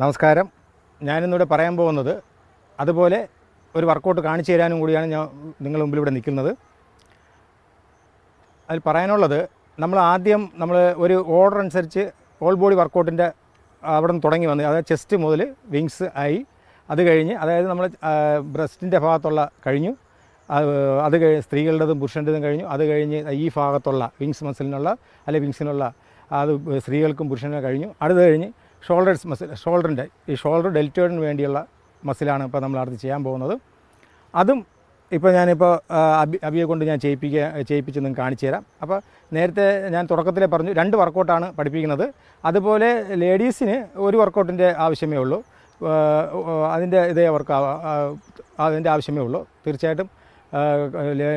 നമസ്കാരം. ഞാനിന്നിവിടെ പറയാൻ പോകുന്നത് അതുപോലെ ഒരു വർക്കൗട്ട് കാണിച്ചു തരാനും കൂടിയാണ് ഞാൻ നിങ്ങളുടെ മുമ്പിൽ ഇവിടെ നിൽക്കുന്നത്. അതിൽ പറയാനുള്ളത് നമ്മൾ ആദ്യം നമ്മൾ ഒരു ഓർഡർ അനുസരിച്ച് ഓൾ ബോഡി വർക്കൗട്ടിന്റെ അവിടെ നിന്ന് തുടങ്ങി വന്ന് അതായത് ചെസ്റ്റ് മുതൽ വിങ്സ് ആയി. അത് കഴിഞ്ഞ് അതായത് നമ്മൾ ബ്രസ്റ്റിന്റെ ഭാഗത്തുള്ള കഴിഞ്ഞു. അത് കഴിഞ്ഞ് സ്ത്രീകളുടേതും പുരുഷന്റെതും കഴിഞ്ഞു. അത് കഴിഞ്ഞ് ഈ ഭാഗത്തുള്ള വിങ്സ് മസിലിനുള്ള അല്ലെങ്കിൽ വിങ്സിനുള്ള അത് സ്ത്രീകൾക്കും പുരുഷനും കഴിഞ്ഞു. അടുത്ത് കഴിഞ്ഞ് ഷോൾഡേഴ്സ് മസിൽ ഷോൾഡറിന്റെ ഈ ഷോൾഡർ ഡെൽറ്റോയിഡിന് വേണ്ടിയുള്ള മസിലാണ് ഇപ്പോൾ നമ്മൾ അടുത്ത് ചെയ്യാൻ പോകുന്നത്. അതും ഇപ്പോൾ ഞാനിപ്പോൾ അബി അബിയെ കൊണ്ട് ഞാൻ ചെയ്യിപ്പിക്കുക ചെയ്യിപ്പിച്ച് നിങ്ങൾക്ക് കാണിച്ചു തരാം. അപ്പോൾ നേരത്തെ ഞാൻ തുടക്കത്തിലേ പറഞ്ഞു രണ്ട് വർക്കൗട്ടാണ് പഠിപ്പിക്കുന്നത്. അതുപോലെ ലേഡീസിന് ഒരു വർക്കൗട്ടിന്റെ ആവശ്യമേ ഉള്ളൂ. അതിന്റെ ഇതേ വർക്ക് അതിന്റെ ആവശ്യമേ ഉള്ളൂ. തീർച്ചയായിട്ടും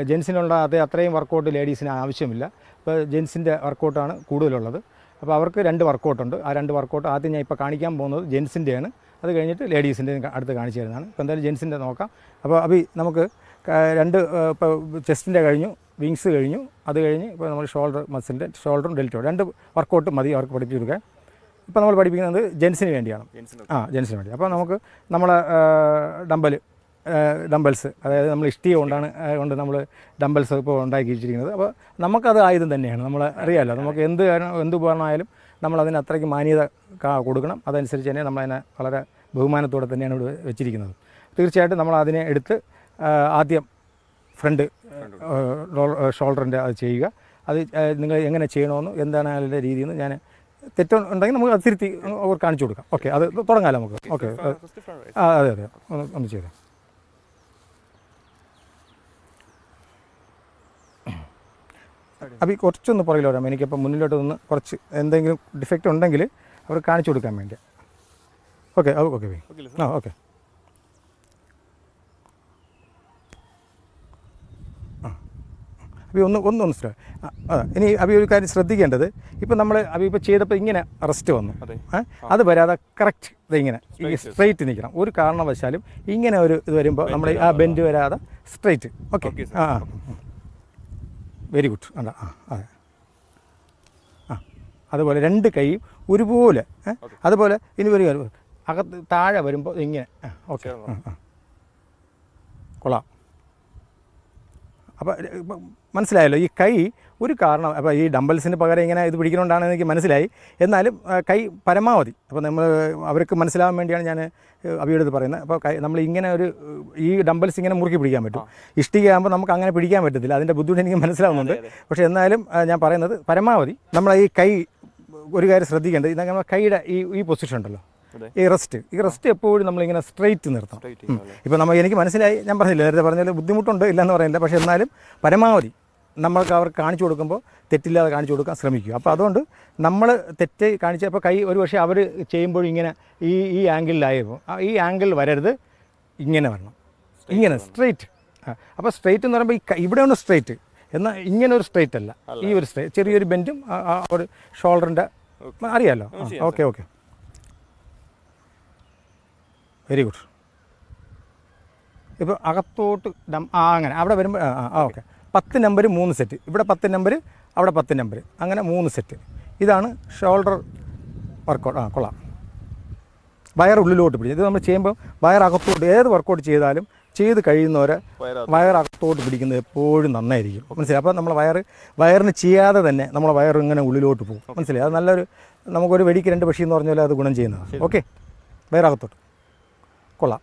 ജെൻസിനുള്ള അതേ അത്രയും വർക്കൗട്ട് ലേഡീസിന് ആവശ്യമില്ല. ഇപ്പോൾ ജെൻസിന്റെ വർക്കൗട്ടാണ് കൂടുതലുള്ളത്. അപ്പോൾ അവർക്ക് രണ്ട് വർക്കൗട്ടുണ്ട്. ആ രണ്ട് വർക്കൗട്ട് ആദ്യം ഞാൻ ഇപ്പോൾ കാണിക്കാൻ പോകുന്നത് ജെൻസിന്റെയാണ്. അത് കഴിഞ്ഞിട്ട് ലേഡീസിന്റെ അടുത്ത് കാണിച്ചു തരുന്നതാണ്. ഇപ്പോൾ എന്തായാലും ജെൻസിന്റെ നോക്കാം. അപ്പോൾ അഭി നമുക്ക് രണ്ട് ഇപ്പോൾ ചെസ്റ്റിന്റെ കഴിഞ്ഞു വിങ്സ് കഴിഞ്ഞു. അത് കഴിഞ്ഞ് ഇപ്പോൾ നമ്മൾ ഷോൾഡർ മസിലിന്റെ ഷോൾഡറും ഡെൽറ്റോ. രണ്ട് വർക്കൗട്ട് മതി അവർക്ക് പഠിപ്പിച്ചു കൊടുക്കാൻ ഇപ്പോൾ നമ്മൾ പഠിപ്പിക്കുന്നത് ജെൻസിന് വേണ്ടിയാണ്. ആ ജെൻസിന് വേണ്ടി. അപ്പോൾ നമുക്ക് നമ്മളെ ഡമ്പൽ ഡംബൽസ് അതായത് നമ്മൾ ഇഷ്ടിക കൊണ്ടാണ് കൊണ്ട് നമ്മൾ ഡംബൽസ് ഇപ്പോൾ ഉണ്ടാക്കി വെച്ചിരിക്കുന്നത്. അപ്പോൾ നമുക്കത് ആയുധം തന്നെയാണ്. നമ്മൾ അറിയാമല്ലോ നമുക്ക് എന്ത് എന്ത് നമ്മൾ അതിന് അത്രയ്ക്ക് മാന്യത കൊടുക്കണം. അതനുസരിച്ച് തന്നെ നമ്മളതിനെ വളരെ ബഹുമാനത്തോടെ തന്നെയാണ് ഇവിടെ വെച്ചിരിക്കുന്നത്. തീർച്ചയായിട്ടും നമ്മൾ അതിനെ എടുത്ത് ആദ്യം ഫ്രണ്ട് ഷോൾഡറിന്റെ അത് ചെയ്യുക. അത് നിങ്ങൾ എങ്ങനെ ചെയ്യണമെന്ന് എന്താണ് അതിന്റെ രീതിയെന്ന് ഞാൻ തെറ്റുണ്ടെങ്കിൽ നമുക്ക് അത് തിരുത്തി അവർ കാണിച്ചു കൊടുക്കാം. ഓക്കെ അത് തുടങ്ങാമല്ലോ നമുക്ക്? ഓക്കെ അതെ അതെ. ഒന്ന് ചെയ്തേ. അപ്പം ഈ കുറച്ചൊന്ന് പുറകിൽ വരാം. എനിക്കിപ്പോൾ മുന്നിലോട്ട് ഒന്ന് കുറച്ച് എന്തെങ്കിലും ഡിഫക്റ്റ് ഉണ്ടെങ്കിൽ അവർ കാണിച്ചു കൊടുക്കാൻ വേണ്ടി. ഓക്കെ ഓക്കെ ആ ഓക്കെ അഭി ഒന്ന് ഒന്ന് ഒന്ന് അതെ ഇനി അബി ഒരു കാര്യം ശ്രദ്ധിക്കേണ്ടത്. ഇപ്പം നമ്മൾ അബി ഇപ്പോൾ ചെയ്തപ്പോൾ ഇങ്ങനെ അറസ്റ്റ് വന്നു. അതെ. അത് വരാതെ കറക്റ്റ് ഇത് ഇങ്ങനെ ഈ സ്ട്രെയിറ്റ് നിൽക്കണം. ഒരു കാരണവശാലും ഇങ്ങനെ ഒരു ഇത് വരുമ്പോൾ നമ്മൾ ആ ബെൻഡ് വരാതെ സ്ട്രെയിറ്റ് ഓക്കെ ആ വെരി ഗുഡ് അല്ല ആ അതെ. ആ അതുപോലെ രണ്ട് കൈയും ഒരുപോലെ അതുപോലെ ഇനി കാര്യം അകത്ത് താഴെ വരുമ്പോൾ ഇങ്ങനെ ഓക്കെ കൊള്ളാം. അപ്പോൾ മനസ്സിലായല്ലോ. ഈ കൈ ഒരു കാരണം അപ്പോൾ ഈ ഡംബൽസിന് പകരം ഇങ്ങനെ ഇത് പിടിക്കണോണ്ടാണെന്ന് എനിക്ക് മനസ്സിലായി. എന്നാലും കൈ പരമാവധി. അപ്പോൾ നമ്മൾ അവർക്ക് മനസ്സിലാവാൻ വേണ്ടിയാണ് ഞാൻ അഭിയോട് പറയുന്നത്. അപ്പോൾ കൈ നമ്മൾ ഇങ്ങനെ ഒരു ഈ ഡംബൽസ് ഇങ്ങനെ മുറുക്കി പിടിക്കാൻ പറ്റും. ഇഷ്ടികയാകുമ്പോൾ നമുക്ക് അങ്ങനെ പിടിക്കാൻ പറ്റത്തില്ല. അതിന്റെ ബുദ്ധിമുട്ട് എനിക്ക് മനസ്സിലാവുന്നുണ്ട്. പക്ഷേ എന്നാലും ഞാൻ പറയുന്നത് പരമാവധി. നമ്മൾ ഈ കൈ ഒരു കാര്യം ശ്രദ്ധിക്കേണ്ടത്. ഇതങ്ങനെ നമ്മുടെ കൈയുടെ ഈ ഈ പൊസിഷൻ ഉണ്ടല്ലോ. ഈ റെസ്റ്റ് ഈ റെസ്റ്റ് എപ്പോഴും നമ്മളിങ്ങനെ സ്ട്രെയിറ്റ് നിർത്തണം. ഇപ്പം ഇപ്പോൾ നമ്മൾ എനിക്ക് മനസ്സിലായി ഞാൻ പറഞ്ഞില്ല നേരത്തെ പറഞ്ഞാൽ ബുദ്ധിമുട്ടുണ്ട് ഇല്ലെന്ന് പറയുന്നില്ല പക്ഷേ എന്നാലും പരമാവധി നമ്മൾക്ക് അവർ കാണിച്ചു കൊടുക്കുമ്പോൾ തെറ്റില്ലാതെ കാണിച്ചു കൊടുക്കാൻ ശ്രമിക്കുക. അപ്പോൾ അതുകൊണ്ട് നമ്മൾ തെറ്റ് കാണിച്ചപ്പോൾ കൈ ഒരു പക്ഷേ അവർ ചെയ്യുമ്പോഴും ഇങ്ങനെ ഈ ഈ ആംഗിളിലായപ്പോൾ ഈ ആംഗിൾ വരരുത് ഇങ്ങനെ വരണം. ഇങ്ങനെ സ്ട്രെയിറ്റ് അപ്പോൾ സ്ട്രെയിറ്റ് എന്ന് പറയുമ്പോൾ ഈ കൈ- ഇവിടെ ഒന്ന് സ്ട്രെയിറ്റ് എന്നാൽ ഇങ്ങനെ ഒരു സ്ട്രെയിറ്റ് അല്ല. ഈ ഒരു സ്ട്രെയിറ്റ് ചെറിയൊരു ബെൻഡും ആ ഒരു ഷോൾഡറിന്റെ അറിയാമല്ലോ ഓക്കെ ഓക്കെ വെരി ഗുഡ്. ഇപ്പോൾ അകത്തോട്ട് ഡം- ആ അങ്ങനെ അവിടെ വരുമ്പോൾ ആ ഓക്കെ. പത്ത് നമ്പർ മൂന്ന് സെറ്റ്. ഇവിടെ പത്ത് നമ്പർ അവിടെ പത്ത് നമ്പർ അങ്ങനെ മൂന്ന് സെറ്റ്. ഇതാണ് ഷോൾഡർ വർക്കൗട്ട് ആ കൊള്ളാം. വയർ ഉള്ളിലോട്ട് പിടിക്കും. ഇത് നമ്മൾ ചെയ്യുമ്പോൾ വയർ അകത്തോട്ട് ഏത് വർക്കൗട്ട് ചെയ്താലും ചെയ്ത് കഴിയുന്നവരെ വയർ അകത്തോട്ട് പിടിക്കുന്നത് എപ്പോഴും നന്നായിരിക്കും. മനസ്സിലായി? അപ്പോൾ നമ്മൾ വയർ വയറിന് ചെയ്യാതെ തന്നെ നമ്മളെ വയർ ഇങ്ങനെ ഉള്ളിലോട്ട് പോകും. മനസ്സിലായി? അത് നല്ലൊരു നമുക്കൊരു വെടിക്ക് രണ്ട് പക്ഷി എന്ന് പറഞ്ഞാൽ അത് ഗുണം ചെയ്യുന്നതാണ്. ഓക്കെ? വയറകത്തോട്ട്. കൊള്ളാം.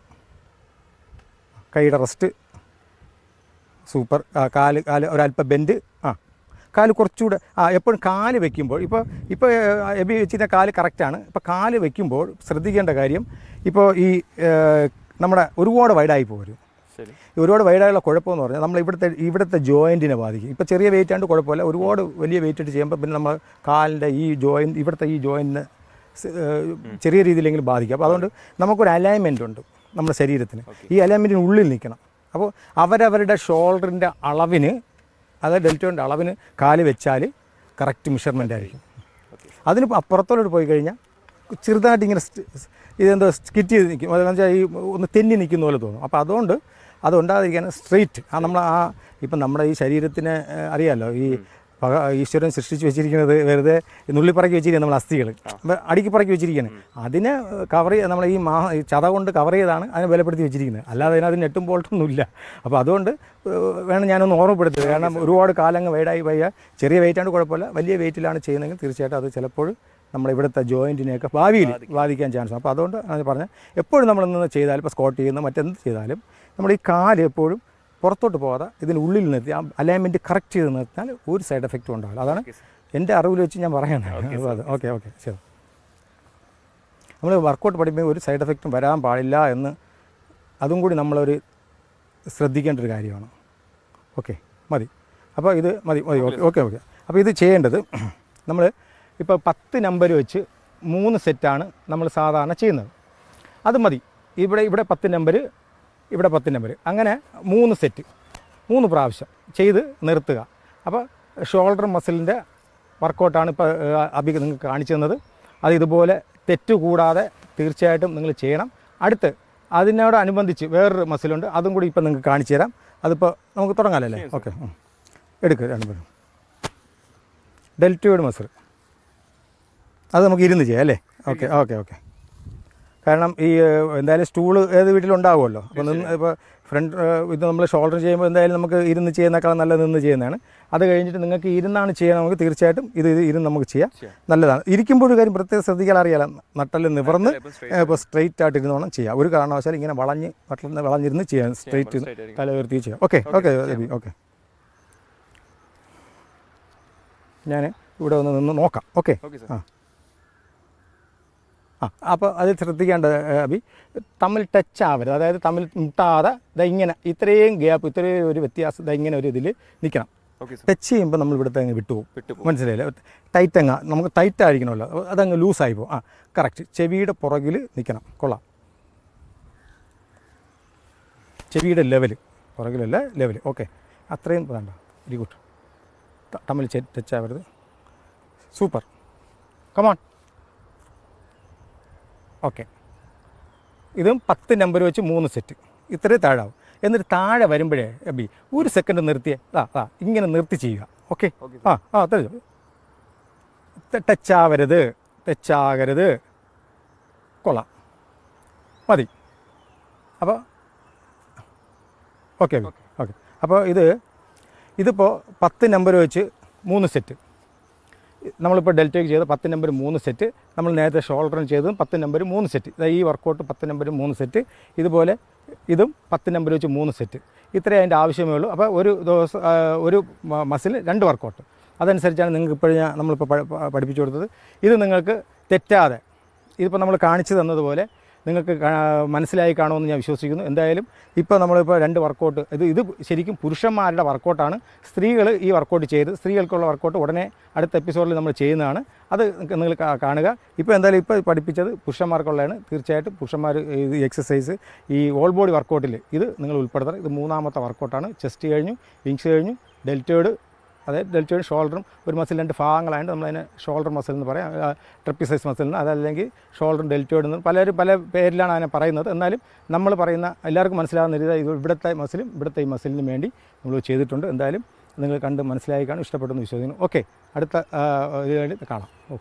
കൈയുടെ റെസ്റ്റ്. സൂപ്പർ. കാൽ കാൽ ഒരല്പം ബെൻഡ്. ആ കാൽ കുറച്ചുകൂടെ ആ എപ്പോഴും കാൽ വെക്കുമ്പോൾ ഇപ്പോൾ ഇപ്പോൾ എബി വെച്ചിരുന്ന കാൽ കറക്റ്റാണ്. ഇപ്പോൾ കാൽ വെക്കുമ്പോൾ ശ്രദ്ധിക്കേണ്ട കാര്യം ഇപ്പോൾ ഈ നമ്മുടെ ഒരുപാട് വൈഡായി പോരും. ഒരുപാട് വൈഡായുള്ള കുഴപ്പമെന്ന് പറഞ്ഞാൽ നമ്മൾ ഇവിടുത്തെ ഇവിടുത്തെ ജോയിന്റിനെ ബാധിക്കും. ഇപ്പോൾ ചെറിയ വെയിറ്റ് ആണ്ട് കുഴപ്പമില്ല. ഒരുപാട് വലിയ വെയിറ്റ് ഇട്ട് ചെയ്യുമ്പോൾ പിന്നെ നമ്മൾ കാലിന്റെ ഈ ജോയിൻ ഇവിടുത്തെ ഈ ജോയിന്റിനെ ചെറിയ രീതിയിലെങ്കിലും ബാധിക്കും. അപ്പോൾ അതുകൊണ്ട് നമുക്കൊരു അലൈൻമെന്റ് ഉണ്ട് നമ്മുടെ ശരീരത്തിന്. ഈ അലൈൻമെന്റിന് ഉള്ളിൽ നിൽക്കണം. അപ്പോൾ അവരവരുടെ ഷോൾഡറിന്റെ അളവിന് അതായത് ഡെൽറ്റോന്റെ അളവിന് കാൽ വെച്ചാൽ കറക്റ്റ് മെഷർമെന്റ് ആയിരിക്കും. അതിന് അപ്പുറത്തോട്ട് പോയി കഴിഞ്ഞാൽ ചെറുതായിട്ട് ഇങ്ങനെ ഇതെന്തോ സ്കിറ്റ് ചെയ്ത് നിൽക്കും അതെന്ന് വെച്ചാൽ ഈ ഒന്ന് തെന്നി നിൽക്കുന്ന പോലെ തോന്നും. അപ്പോൾ അതുകൊണ്ട് അത് ഉണ്ടാകാതിരിക്കാൻ സ്ട്രെയിറ്റ് ആ നമ്മൾ ആ ഇപ്പം നമ്മുടെ ഈ ശരീരത്തിന് അറിയാമല്ലോ ഈ ഈശ്വരൻ സൃഷ്ടിച്ച് വെച്ചിരിക്കുന്നത് വെറുതെ നുള്ളിപ്പറക്കി വെച്ചിരിക്കുന്നത് നമ്മൾ അസ്ഥികൾ. അടിക്ക് പറക്കി വെച്ചിരിക്കുന്നത് അതിനെ കവർ ചെയ്ത് നമ്മൾ ഈ മാ ചത കൊണ്ട് കവർ ചെയ്താണ് അതിനെ ബലപ്പെടുത്തി വെച്ചിരിക്കുന്നത്. അല്ലാതെ അതിനകത്ത് നെട്ടും പോൾട്ടൊന്നും ഇല്ല. അപ്പോൾ അതുകൊണ്ട് വേണം ഞാനൊന്ന് ഓർമ്മപ്പെടുത്തുക. കാരണം ഒരുപാട് കാലങ്ങൾ വെയിഡായി പോയ ചെറിയ വെയിറ്റാണ് കുഴപ്പമില്ല. വലിയ വെയിറ്റിലാണ് ചെയ്യുന്നതെങ്കിൽ തീർച്ചയായിട്ടും അത് ചിലപ്പോൾ നമ്മുടെ ഇവിടുത്തെ ജോയിന്റിനെയൊക്കെ ഭാവിയിൽ ബാധിക്കാൻ ചാൻസ് അപ്പോൾ അതുകൊണ്ട് അത് പറഞ്ഞാൽ എപ്പോഴും നമ്മളൊന്ന് ചെയ്താലും ഇപ്പോൾ സ്കോട്ട് ചെയ്യുന്ന മറ്റെന്ത് ചെയ്താലും നമ്മുടെ ഈ കാൽ എപ്പോഴും പുറത്തോട്ട് പോകാതെ ഇതിനുള്ളിൽ നിർത്തി ആ അലൈൻമെന്റ് കറക്റ്റ് ചെയ്ത് നിർത്തിയാൽ ഒരു സൈഡ് എഫക്റ്റും ഉണ്ടാവില്ല. അതാണ് എന്റെ അറിവിൽ വെച്ച് ഞാൻ പറയുന്നത്. അത് ഓക്കെ ഓക്കെ ശരി. നമ്മൾ വർക്കൗട്ട് പഠിക്കുമ്പോൾ ഒരു സൈഡ് എഫക്റ്റും വരാൻ പാടില്ല എന്ന് അതും കൂടി നമ്മളൊരു ശ്രദ്ധിക്കേണ്ട ഒരു കാര്യമാണ്. ഓക്കെ മതി. അപ്പോൾ ഇത് മതി മതി ഓക്കെ ഓക്കെ ഓക്കെ അപ്പോൾ ഇത് ചെയ്യേണ്ടത് നമ്മൾ ഇപ്പോൾ പത്ത് നമ്പർ വെച്ച് മൂന്ന് സെറ്റാണ് നമ്മൾ സാധാരണ ചെയ്യുന്നത്. അത് മതി. ഇവിടെ ഇവിടെ പത്ത് നമ്പർ ഇവിടെ പത്ത് നമ്പർ അങ്ങനെ മൂന്ന് സെറ്റ് മൂന്ന് പ്രാവശ്യം ചെയ്ത് നിർത്തുക. അപ്പോൾ ഷോൾഡർ മസിലിന്റെ വർക്കൗട്ടാണ് ഇപ്പോൾ അബി നിങ്ങൾക്ക് കാണിച്ചു തന്നത്. അത് ഇതുപോലെ തെറ്റ് കൂടാതെ തീർച്ചയായിട്ടും നിങ്ങൾ ചെയ്യണം. അടുത്ത് അതിനോടനുബന്ധിച്ച് വേറൊരു മസിലുണ്ട് അതും കൂടി ഇപ്പം നിങ്ങൾക്ക് കാണിച്ചു തരാം. അതിപ്പോൾ നമുക്ക് തുടങ്ങാമല്ലേ ഓക്കെ എടുക്കുക രണ്ട് പേരും ഡെൽറ്റോയിഡ് മസിൽ അത് നമുക്ക് ഇരുന്ന് ചെയ്യാം അല്ലേ? ഓക്കെ ഓക്കെ ഓക്കെ കാരണം ഈ എന്തായാലും സ്റ്റൂൾ ഏത് വീട്ടിലുണ്ടാവുമല്ലോ? അപ്പോൾ നിന്ന് ഇപ്പോൾ ഫ്രണ്ട് ഇത് നമ്മൾ ഷോൾഡർ ചെയ്യുമ്പോൾ എന്തായാലും നമുക്ക് ഇരുന്ന് ചെയ്യുന്നേക്കാൾ നല്ല നിന്ന് ചെയ്യുന്നതാണ്. അത് കഴിഞ്ഞിട്ട് നിങ്ങൾക്ക് ഇരുന്നാണ് ചെയ്യണമെങ്കിൽ തീർച്ചയായിട്ടും ഇത് ഇരുന്ന് നമുക്ക് ചെയ്യാം. നല്ലതാണ്. ഇരിക്കുമ്പോൾ ഒരു കാര്യം പ്രത്യേകം ശ്രദ്ധിക്കാൻ അറിയാലോ നട്ടൽ നിവർന്ന് ഇപ്പോൾ സ്ട്രെയിറ്റ് ആയിട്ട്. ഇരുന്നോണം ചെയ്യാം. ഒരു കാരണവശാലും ഇങ്ങനെ വളഞ്ഞ് നട്ടലിന് വളഞ്ഞിരുന്ന് ചെയ്യാം. സ്ട്രെയിറ്റ് തല ഉയർത്തി ചെയ്യാം. ഓക്കെ ഓക്കെ ഓക്കെ ഞാൻ ഇവിടെ ഒന്ന് നിന്ന് നോക്കാം. ഓക്കെ ഓക്കെ ആ. ആ അപ്പോൾ അത് ശ്രദ്ധിക്കേണ്ട അഭി തമ്മിൽ ടച്ച് ആവരുത്. അതായത് തമ്മിൽ മുട്ടാതെ ഇതാ ഇങ്ങനെ ഇത്രയും ഗ്യാപ്പ് ഇത്രയും ഒരു വ്യത്യാസം ഇതാ ഇങ്ങനെ ഒരു ഇതിൽ നിൽക്കണം ടച്ച് ചെയ്യുമ്പോൾ നമ്മൾ ഇവിടുത്തെ അങ്ങ് വിട്ടുപോകും മനസ്സിലായില്ല? ടൈറ്റ് അങ്ങ് നമുക്ക് ടൈറ്റ് ആയിരിക്കണമല്ലോ. അതങ്ങ് അതങ്ങ് ലൂസായി പോകും. ആ കറക്റ്റ് ചെവിയുടെ പുറകിൽ നിൽക്കണം കൊള്ളാം. ചെവിയുടെ ലെവൽ പുറകിലല്ല ലെവൽ ഓക്കെ അത്രയും വേണ്ട. വെരി ഗുഡ് തമ്മിൽ ടച്ച് ആവരുത്. Super come on okay. ഇതും പത്ത് നമ്പർ വെച്ച് മൂന്ന് സെറ്റ് ഇത്രയും താഴാവും. എന്നിട്ട് താഴെ വരുമ്പോഴേ അബി ഒരു സെക്കൻഡ് നിർത്തിയേ. ആ ആ ഇങ്ങനെ നിർത്തി ചെയ്യുക. ഓക്കെ? ഓക്കെ ആ ആ തരും ടച്ചാവരുത് ടച്ചാകരുത്. കൊള്ളാം. മതി. അപ്പോൾ ഓക്കെ ഓക്കെ. ഓക്കെ. അപ്പോൾ ഇത് ഇതിപ്പോൾ പത്ത് നമ്പർ വെച്ച് മൂന്ന് സെറ്റ് നമ്മളിപ്പോൾ ഡെൽറ്റയ്ക്ക് ചെയ്ത പത്ത് നമ്പർ മൂന്ന് സെറ്റ് നമ്മൾ നേരത്തെ ഷോൾഡറിന് ചെയ്തതും പത്ത് നമ്പർ മൂന്ന് സെറ്റ് ഈ വർക്കൗട്ട് പത്ത് നമ്പർ മൂന്ന് സെറ്റ് ഇതുപോലെ ഇതും പത്ത് നമ്പർ വെച്ച് മൂന്ന് സെറ്റ് ഇത്രയേ അതിന്റെ ആവശ്യമേ ഉള്ളൂ. അപ്പോൾ ഒരു ദിവസം ഒരു മസിൽ രണ്ട് വർക്കൗട്ട് അതനുസരിച്ചാണ് നിങ്ങൾക്ക് ഇപ്പോഴും ഞാൻ നമ്മളിപ്പോൾ പഠിപ്പിച്ചു കൊടുത്തത്. ഇത് നിങ്ങൾക്ക് തെറ്റാതെ ഇതിപ്പോൾ നമ്മൾ കാണിച്ചു തന്നതുപോലെ നിങ്ങൾക്ക് മനസ്സിലായി കാണുമെന്ന് ഞാൻ വിശ്വസിക്കുന്നു. എന്തായാലും ഇപ്പോൾ നമ്മളിപ്പോൾ രണ്ട് വർക്കൗട്ട് ഇത് ഇത് ശരിക്കും പുരുഷന്മാരുടെ വർക്കൗട്ടാണ് സ്ത്രീകൾ ഈ വർക്കൗട്ട് ചെയ്ത് സ്ത്രീകൾക്കുള്ള വർക്കൗട്ട് ഉടനെ അടുത്ത എപ്പിസോഡിൽ നമ്മൾ ചെയ്യുന്നതാണ്. അത് നിങ്ങൾ കാണുക. ഇപ്പോൾ എന്തായാലും ഇപ്പോൾ പഠിപ്പിച്ചത് പുരുഷന്മാർക്കുള്ളതാണ്. തീർച്ചയായിട്ടും പുരുഷന്മാർ ഇത് എക്സസൈസ് ഈ ഓൾ ബോഡി വർക്കൗട്ടിൽ ഇത് നിങ്ങൾ ഉൾപ്പെടുത്തണം. ഇത് മൂന്നാമത്തെ വർക്കൗട്ടാണ് ചെസ്റ്റ് കഴിഞ്ഞു വിങ്സ് കഴിഞ്ഞു ഡെൽറ്റോയിഡ് അതായത് ഡെൽറ്റോയിഡ് ഷോൾഡറും ഒരു മസിൽ രണ്ട് ഭാഗങ്ങളായതുകൊണ്ട് നമ്മളതിനെ ഷോൾഡർ മസിൽ എന്ന് പറയാം. ട്രിപ്പിസൈസ് മസിൽ എന്ന് അതല്ലെങ്കിൽ ഷോൾഡറും ഡെൽറ്റോയിഡ് എന്ന് പലരും പല പേരിലാണ് അതിനെ പറയുന്നത്. എന്നാലും നമ്മൾ പറയുന്ന എല്ലാവർക്കും മനസ്സിലാകുന്ന രീതി ഇത് ഇവിടുത്തെ മസിലും ഇവിടുത്തെ ഈ മസിലിനും വേണ്ടി നമ്മൾ ചെയ്തിട്ടുണ്ട്. എന്തായാലും നിങ്ങൾ കണ്ട് മനസ്സിലായി കാണും ഇഷ്ടപ്പെട്ടെന്ന് വിശ്വസിക്കുന്നു. ഓക്കെ അടുത്ത വേണ്ടി കാണാം. ഓ.